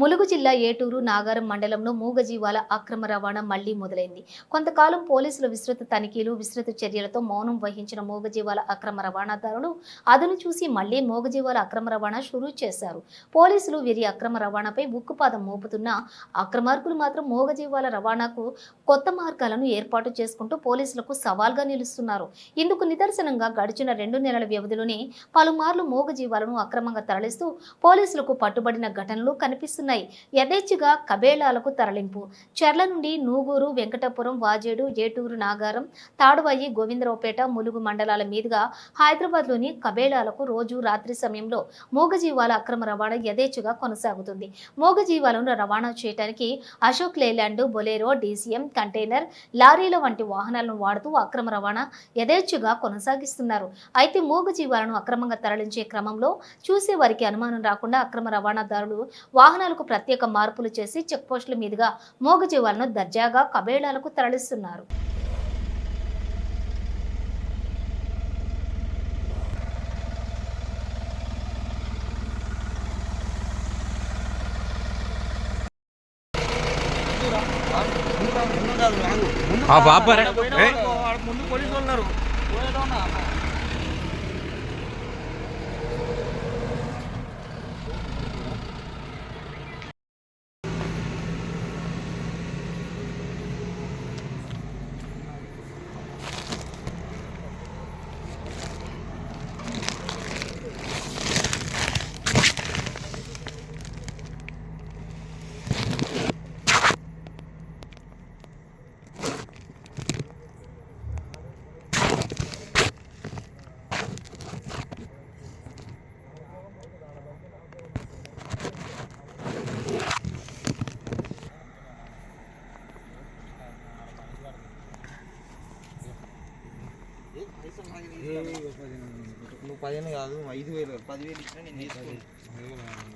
ములుగు జిల్లా ఏటూరు నాగారం మండలంలో మూగజీవాల అక్రమ రవాణా మళ్ళీ మొదలైంది. కొంతకాలం పోలీసులు విస్తృత తనిఖీలు విస్తృత చర్యలతో మౌనం వహించిన మూగజీవాల అక్రమ రవాణాదారులు అదును చూసి మళ్ళీ మూగజీవాల అక్రమ రవాణా షురూ చేశారు. పోలీసులు వీరి అక్రమ రవాణాపై ఉక్కుపాదం మోపుతున్న అక్రమార్కులు మాత్రం మూగజీవాల రవాణాకు కొత్త మార్గాలను ఏర్పాటు చేసుకుంటూ పోలీసులకు సవాల్గా నిలుస్తున్నారు. ఇందుకు నిదర్శనంగా గడిచిన రెండు నెలల వ్యవధిలోనే పలుమార్లు మూగజీవాలను అక్రమంగా తరలిస్తూ పోలీసులకు పట్టుబడిన ఘటనలు కనిపిస్తున్నాయి. యథేచ్ఛగా కబేళాలకు తరలింపు. చెర్ల నుండి నూగూరు వెంకటపురం వాజేడు ఏటూరు నాగారం తాడువయ్యి గోవిందరావుపేట ములుగు మండలాల మీదుగా హైదరాబాద్లోని కబేళాలకు రోజు రాత్రి సమయంలో మూగజీవాల అక్రమ రవాణా యథేచ్ఛగా కొనసాగుతుంది. మూగజీవాలను రవాణా చేయడానికి Ashok Leyland Bolero DCM container లారీల వంటి వాహనాలను వాడుతూ అక్రమ రవాణా యథేచ్ఛగా కొనసాగిస్తున్నారు. అయితే మూగజీవాలను అక్రమంగా తరలించే క్రమంలో చూసే వారికి అనుమానం రాకుండా అక్రమ రవాణాదారులు వాహనాలకు ప్రత్యేక మార్పులు చేసి చెక్పోస్టుల మీదుగా మూగజీవాలను దర్జాగా కబేళాలకు తరలిస్తున్నారు. ఆ బాబా ముందు పోలీసులు ఉన్నారు. నువ్వు పదిహేను కాదు ఐదు వేలు పదివేలు ఇచ్చినా నేను తీసుకోను